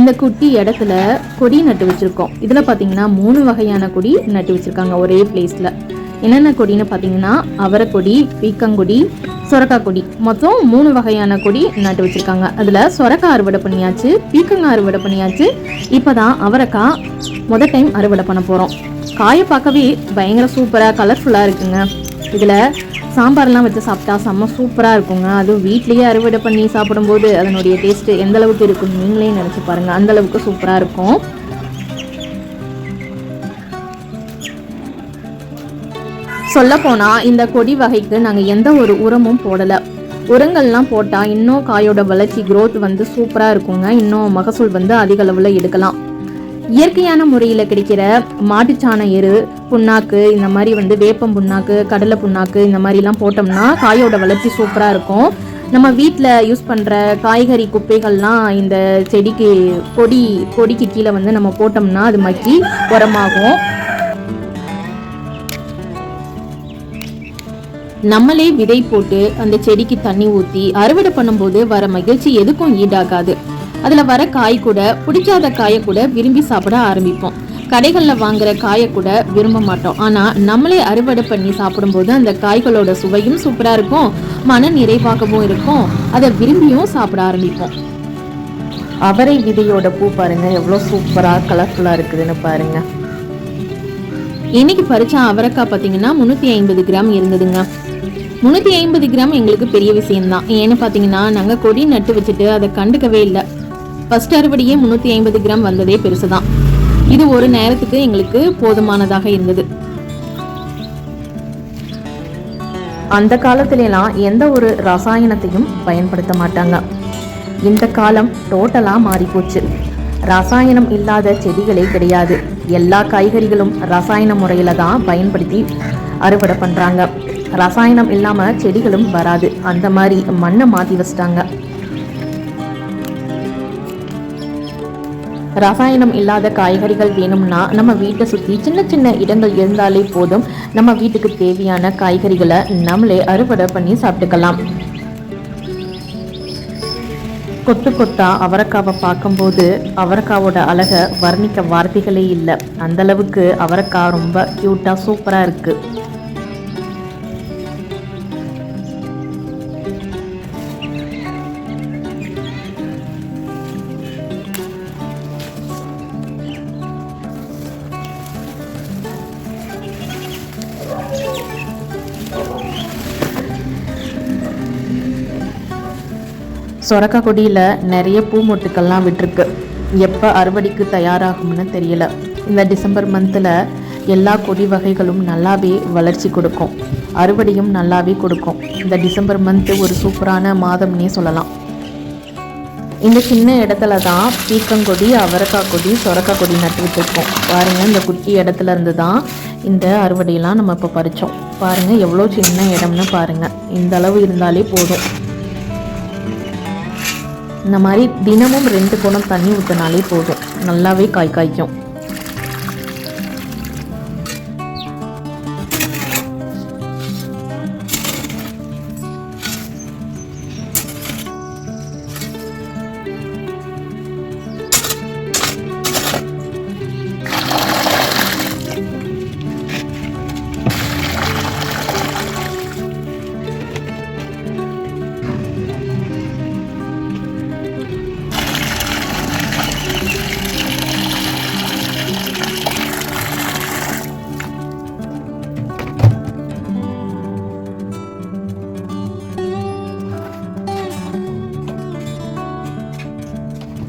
இந்த குட்டி இடத்துல கொடி நட்டு வச்சுருக்கோம். இதில் பார்த்தீங்கன்னா மூணு வகையான கொடி நட்டு வச்சுருக்காங்க ஒரே பிளேஸில் என்னென்ன கொடின்னு பார்த்தீங்கன்னா அவரைக்கொடி பீக்கங்கொடி சொரக்காய் கொடி மொத்தம் மூணு வகையான கொடி நட்டு வச்சுருக்காங்க. அதில் சொரக்காய் அறுவடை பண்ணியாச்சு பீக்கங்காய் அறுவடை பண்ணியாச்சு. இப்போ தான் அவரைக்காய் மொதல் டைம் அறுவடை பண்ண போகிறோம் காயை பார்க்கவே பயங்கர சூப்பராக கலர்ஃபுல்லாக இருக்குங்க. இதில் சாம்பார்லாம் வச்சு சாப்பிட்டா செம்ம சூப்பராக இருக்குங்க. அதுவும் வீட்லேயே அறுவடை பண்ணி சாப்பிடும்போது அதனுடைய டேஸ்ட்டு எந்த அளவுக்கு இருக்குன்னு நீங்களே நினச்சி பாருங்கள் அந்த அளவுக்கு சூப்பராக இருக்கும். சொல்லப்போனால் இந்த கொடி வகைக்கு நாங்கள் எந்த ஒரு உரமும் போடலை. உரங்கள்லாம் போட்டால் இன்னும் காயோட வளர்ச்சி க்ரோத் வந்து சூப்பராக இருக்குங்க. இன்னும் மகசூல் வந்து அதிக அளவில் எடுக்கலாம். இயற்கையான முறையில் கிடைக்கிற மாட்டுச்சாண எரு புண்ணாக்கு இந்த மாதிரி வந்து வேப்பம் புண்ணாக்கு கடலை புண்ணாக்கு இந்த மாதிரிலாம் போட்டோம்னா காயோட வளர்ச்சி சூப்பராக இருக்கும். நம்ம வீட்டில் யூஸ் பண்ணுற காய்கறி குப்பைகள்லாம் இந்த செடிக்கு கொடி கொடிக்கு கீழே வந்து நம்ம போட்டோம்னா அது மக்கி உரமாகும். நம்மளே விதை போட்டு அந்த செடிக்கு தண்ணி ஊற்றி அறுவடை பண்ணும்போது வர மகிழ்ச்சி எதுக்கும் ஈடாகாது. அதில் வர காய் கூட பிடிக்காத காயை கூட விரும்பி சாப்பிட ஆரம்பிப்போம். கடைகளில் வாங்குற காயை கூட விரும்ப மாட்டோம். ஆனால் நம்மளே அறுவடை பண்ணி சாப்பிடும்போது அந்த காய்களோட சுவையும் சூப்பராக இருக்கும் மன நிறைவாகவும் இருக்கும். அதை விரும்பியும் சாப்பிட ஆரம்பிப்போம். அவரை விதையோட பூ பாருங்க எவ்வளோ சூப்பராக கலர்ஃபுல்லாக இருக்குதுன்னு பாருங்க. இன்னைக்கு பறிச்ச அவரைக்காய் பார்த்தீங்கன்னா முந்நூற்றி ஐம்பது கிராம் இருந்ததுங்க. முந்நூற்றி ஐம்பது கிராம் எங்களுக்கு பெரிய விஷயம்தான். ஏன்னு பார்த்தீங்கன்னா நாங்கள் கொடி நட்டு வச்சுட்டு அதை கண்டுக்கவே இல்லை. ஃபர்ஸ்ட் அறுவடையே முந்நூற்றி ஐம்பது கிராம் வந்ததே பெருசு தான் இது ஒரு நேரத்துக்கு எங்களுக்கு போதுமானதாக இருந்தது. அந்த காலத்துலலாம் எந்த ஒரு ரசாயனத்தையும் பயன்படுத்த மாட்டாங்க. இந்த காலம் டோட்டலாக மாறிப்போச்சு. ரசாயனம் இல்லாத செடிகளே கிடையாது. எல்லா காய்கறிகளும் ரசாயன முறையில் தான் பயன்படுத்தி அறுவடை பண்ணுறாங்க ரசாயனம் இல்லாமல் செடிகளும் வராது. அந்த மாதிரி மண்ணை மாற்றி வச்சிட்டாங்க. ரசாயனம் இல்லாத காய்கறிகள் வேணும்னா நம்ம வீட்டை சுற்றி சின்ன சின்ன இடங்கள் இருந்தாலே போதும். நம்ம வீட்டுக்கு தேவையான காய்கறிகளை நம்மளே அறுவடை பண்ணி சாப்பிட்டுக்கலாம். கொத்து கொத்தா அவரைக்காவை பார்க்கும்போது அவரைக்காவோட அழகை வர்ணிக்க வார்த்தைகளே இல்லை. அந்த அளவுக்கு அவரைக்காய் ரொம்ப க்யூட்டாக சூப்பராக இருக்குது சொரக்கா கொடியில் நிறைய பூ மொட்டுக்கள்லாம் விட்டுருக்கு. எப்போ அறுவடைக்கு தயாராகும்னு தெரியல. இந்த டிசம்பர் மந்தில் எல்லா கொடி வகைகளும் நல்லாவே வளர்ச்சி கொடுக்கும். அறுவடையும் நல்லாவே கொடுக்கும். இந்த டிசம்பர் மந்த்து ஒரு சூப்பரான மாதம்னே சொல்லலாம். இந்த சின்ன இடத்துல தான் பீக்கங்கொடி அவரைக்காய் கொடி சொரக்காய் கொடி நட்டு வச்சுருக்கோம் பாருங்கள் இந்த குட்டி இடத்துல இருந்து தான் இந்த அறுவடையெல்லாம் நம்ம இப்போ பறித்தோம் பாருங்கள் எவ்வளோ சின்ன இடம்னு பாருங்கள் இந்த அளவு இருந்தாலே போதும். இந்த மாதிரி தினமும் ரெண்டு குடம் தண்ணி ஊற்றினாலே போதும். நல்லாவே காய் காய்க்கும்.